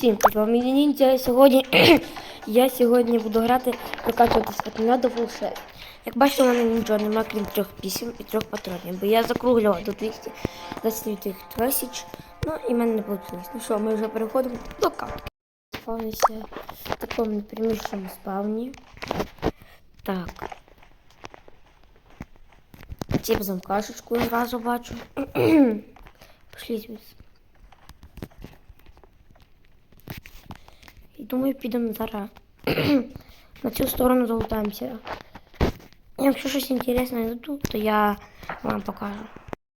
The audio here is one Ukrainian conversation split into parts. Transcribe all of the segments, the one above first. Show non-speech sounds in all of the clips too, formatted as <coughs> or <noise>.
Усім привіт, мені ніндзя сьогодні. <clears throat> я сьогодні буду грати прокачуватись від 0 до full 6. Як бачите, у мене нічого немає, крім трьох пісім і трьох патронів, бо я закруглював до 220 тисяч, ну і в мене не вийшло. Ну що, ми вже переходимо до карти. Спавниться в такому приміщеному спавні. Так. Тіп замкашечку одразу бачу. <clears throat> Пошліть звідси. Думаю, підемо зараз <clears throat> на цю сторону залутаємося. Якщо щось інтересне знайду, то я вам покажу.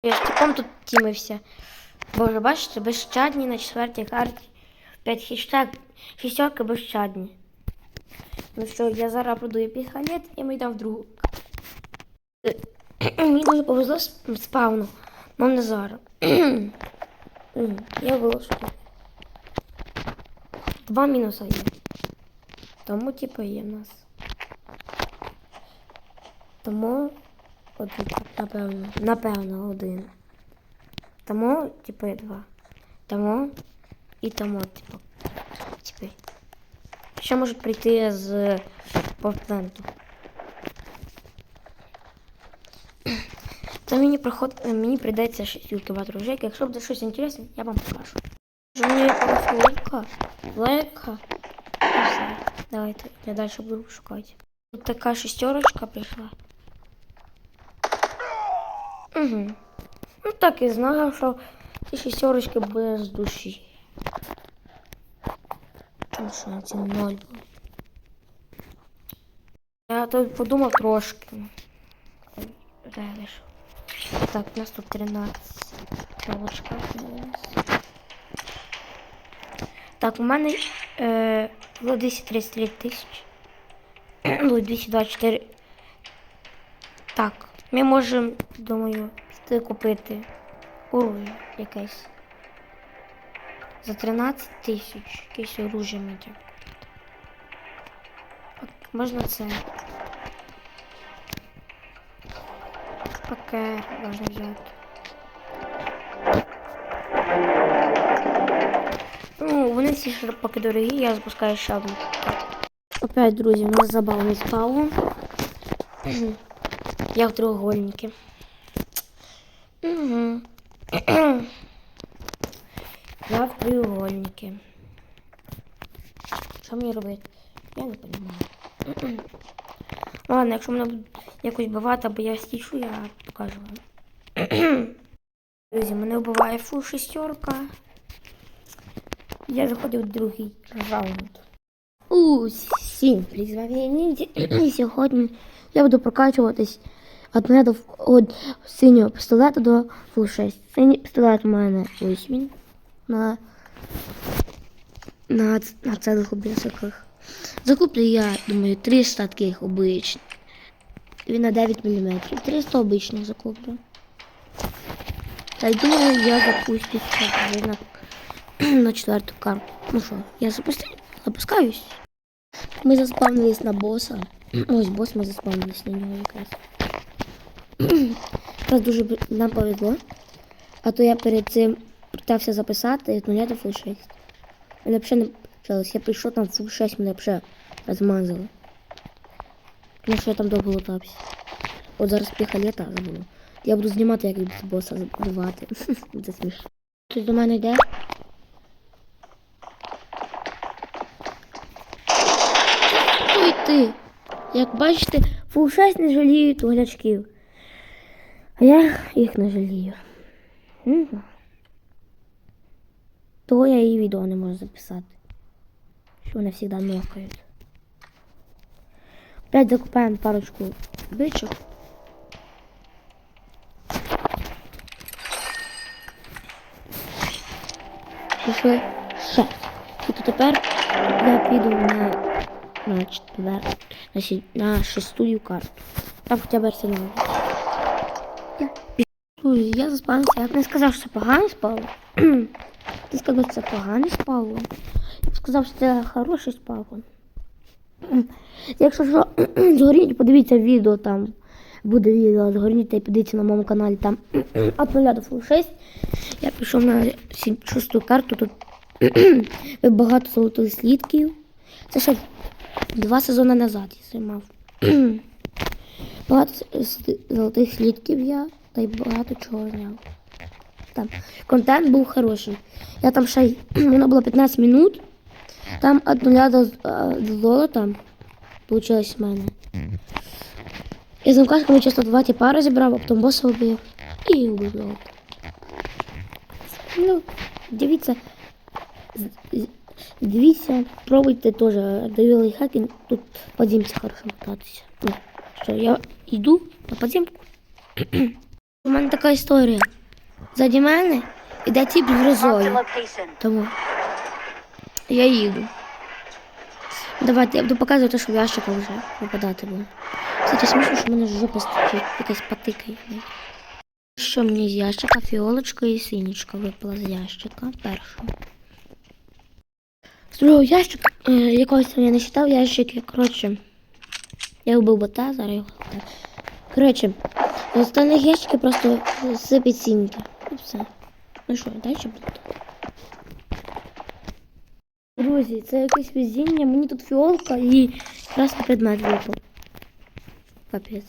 Я ж типом тут тімився. Боже, бачите, безщадні на четвертій карті. 5 хештег, шістерки безщадні. Ну що, я зараз продаю пістолет і ми йдемо в другу. <clears throat> Мені дуже повезло спавну, але не зараз. <clears throat> Я вилажу. Два мінуси є. Тому, типу, є в нас. Тому один, напевно. Напевно, один. Тому, типу, два. Тому і тому, типу. Типу. Ще можуть прийти з повпленту. То мені приход... мені прийдеться ще кількувати ружейки. Якщо буде щось інтересне, я вам покажу. Вже мені лайка, лайка. І все. Давайте, я далі буду шукати. Тут така шестерочка прийшла. Угу. Ну так і знав, що ці шестерочки без душі. Тому що на ці ноль були. Я тут подумав трошки. Ревиш. Так, у нас тут 13. Травочка. Так, у мене е, було 233 тисячі. <clears throat> Ну, 224. Так, ми можемо, думаю, піти купити оружие якесь. За 13 тисяч якесь оружие треба можна це. Пакет можна взяти. Вони всі поки дорогі, я запускаю ще одну. Опять, друзі, у нас забавний спаун. Я в треугольнике. Угу. Я в треугольнике. Що мені робити? Я не розумію. Ладно, якщо мене будуть якось вбивати, або я стічу, я покажу вам. Друзі, мене вбиває фу шестерка. Я заходив в другий раунд. Усім призвання. І сьогодні я буду прокачуватись від мене від синього пістолета до фул 6. Синій пістолет у мене ось він. На, на, на цілих обрізках. Закуплю я, думаю, 300 таких обичних. Він на 9 мм. 300 обичних закуплю. Та й думаю, я запустюсь на, <clears throat> на четверту карту. Ну що, я запусти, запускаюсь. Ми заспавнились на боса. Ось бос ми заспавнились на нього якраз. <clears throat> Якраз дуже нам повезло. А то я перед цим питався записати 0 до фул 6. Мене взагалі не почалось. Я прийшов там фул 6, мене взагалі розмазало. Ну що я там довго лутався. От зараз піхалета забуду. Я буду знімати, як від боса забивати. <laughs> Це смішно. Хтось до мене йде? Йти? Як бачите, фул 6 не жаліють оглядачків. А я їх не жалію. Того я і відео не можу записати. Що вони завжди нокають. Опять закупаємо парочку бичок. Пішли ще. І то тепер я піду на, на четвер, на, шестую карту. Там хоча б арсенал. Я пішов. Я заспавнився. Я б не сказав, що це поганий спавн. Ти сказав, що це поганий спавн. Я б сказав, що це хороший спавн. Якщо що, <clears throat> згоріть, подивіться відео там. Буде відео, згорніть і подивіться на моєму каналі там <clears throat> від 0 до фул 6. Я пішов на сім- шосту карту, тут <clears throat> багато золотих слідків. Це ще два сезони назад я знімав. <clears throat> багато золотих слідків я та й багато чого зняв. Там контент був хороший. Я там ще <clears throat> воно було 15 минут. Там від нуля до, до золота получилось в мене. Я з замкашками часто два тіпа розібрав, а потім боса вбив і вбив золото. Ну, дивіться. Дивіться, пробуйте теж. Даю лайфхаки, тут подземці хорошо кататися. Ну, що, я йду на подземку. У мене така історія. Заді мене іде тіп з грозою. Тому я їду. Давайте, я буду показувати, що в ящика вже випадати буде. Кстати, смішно, що в мене жопа стичить, якась потикає. Що мені з ящика? Фіолочка і синічка випала з ящика першу. З другого ящика, е, якогось там я не читав ящики, коротше. Я вбив бота, зараз його. Коротше, з останніх ящиків просто сипить синьки. І все. Ну що, далі буде? Друзі, це якесь везіння. Мені тут фіолка і красний предмет випав. Капець.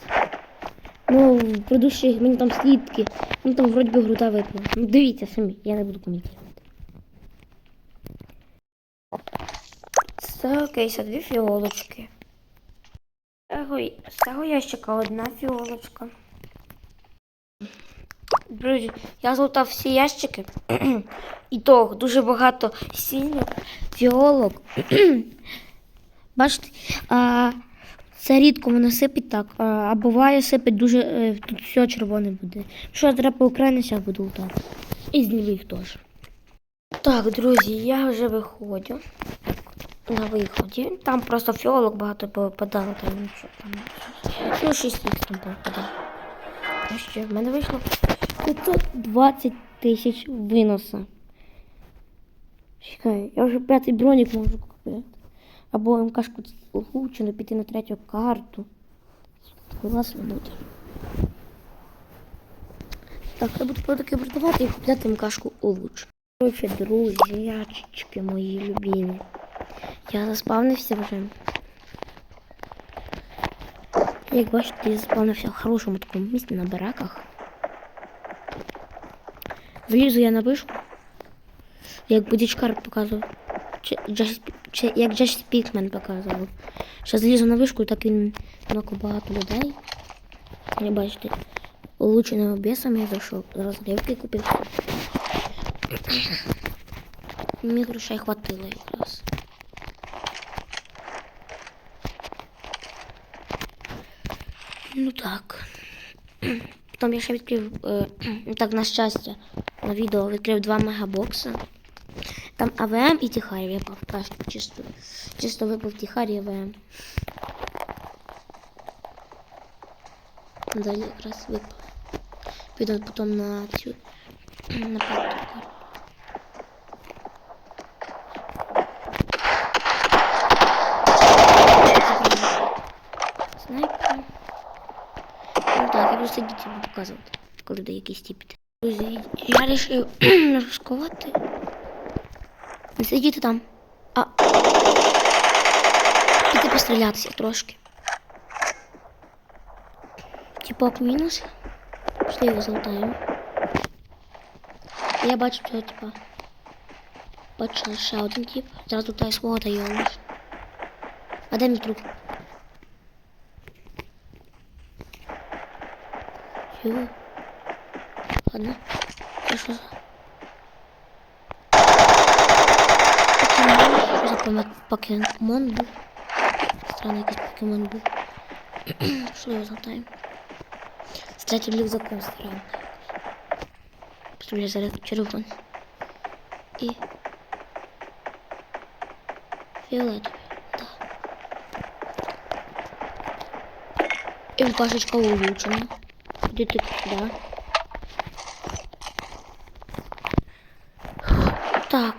Ну, предыдущих мені там слідки. Ну там вроді би груда випала. Ну дивіться самі, я не буду коментувати. З цього кейса дві фіолочки. З цього, ящика одна фіолочка. Друзі, я злутав всі ящики. І то дуже багато синіх, фіолок. <clears throat> Бачите, а, це рідко воно сипить так, а, а буває сипить дуже. е, Тут все червоне буде. Що треба по Україні, буду так. І знімів теж. Так, друзі, я вже виходжу. На виході. Там просто фіолок багато попадало, там нічого там. Ну, 6 х там попадало. Ну що, в мене вийшло 520 тисяч виноса. Чекай, я вже п'ятий бронік можу купити. Або МКшку влучено піти на третю карту. Класно буде. Так, я буду таки продавати і купляти МКшку улучш. Короче, друзі, мої любимі. Я заспавнився вже. Як бачите, я заспавнився в хорошому такому місці на бараках. Влізу я на вишку. Як будічкар показував. Чи, Джас, як Джаш Спікмен показував. Що злізу на вишку, так він много багато людей. Не бачите. Улучшеними бісами я зайшов. Розрівки купив. <coughs> Мені грошей хватило якраз. Ну так. Потім я ще відкрив, е, <clears throat> так, на щастя, на відео відкрив два мегабокси. Там АВМ і Тихарів я пав просто чисто. Чисто випав Тихар і АВМ. Далі якраз випав. Піду потім на цю <clears throat> на п'яту карту. Снайпер. Ну так, я просто дітям показувати, коли до якісь тіпіти. Друзі, я вирішив <clears throat> розкувати. Не сидіти там. А. Піти пострілятися трошки. Тіпок мінус. Пішли його золотаємо. Я бачу цього типа. Бачу ще один тип. Зараз лутаю свого та його. А де мій труп? Йо. Ладно. За? Покемон. Що за покемон був? Странний якийсь покемон був. Що його золотаємо? З третім рюкзаком странний. Представляю, зараз червоний. І... Фіолетовий. Да. І мкашечка улучшена. Іди ти сюди. Так.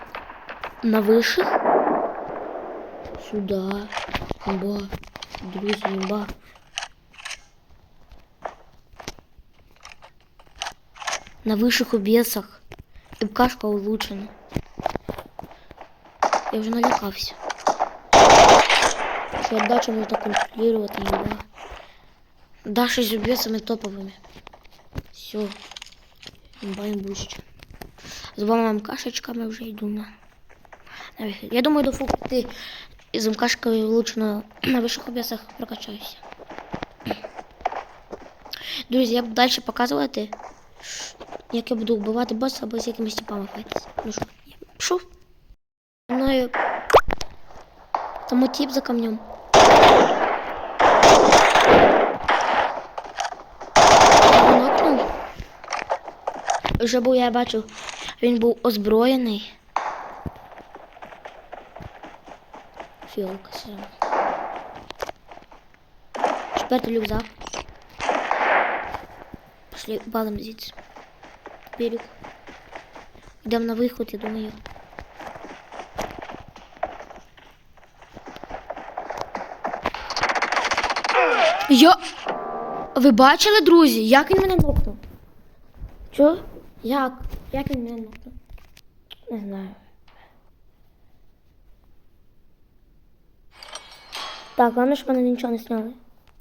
На выших. Сюда. Имба. Друзья, имба. На высших убесах. МКшка улучшена. Я вже налякався. Що отдачу можна контролювати, не да. Да, щось уб'є самими топовими. Все. Баємо буща. З двома кашечками вже йду на. Я думаю, до фукти з МКшкою лучше на, на вищих об'ясах прокачаюся. Друзі, я буду далі показувати, як я буду вбивати боса або з якимись типами файтися. Ну що, я пішов. Мною там тип за камнем. Я його нокнув. Вже був, я бачив, він був озброєний. Фіолка сирена. Четвертий рюкзак. Пошли балом звідси. Берег. Йдемо на виход, я думаю. Я. Ви бачили, друзі, як він мене нокнув? Що? Як? Як він мене нокнув? Не знаю. Так, головне, щоб мене нічого не сняли.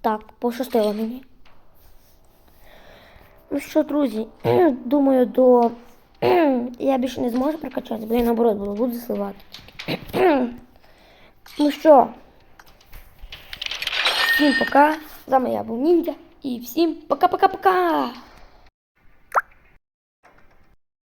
Так, пощастило мені. Ну що, друзі, <clears throat> думаю, до. <clears throat> Я більше не зможу прокачати, бо я наоборот буду, буду сливати. <clears throat> ну що, всім пока. З вами я був Ніндзя. І всім пока-пока-пока!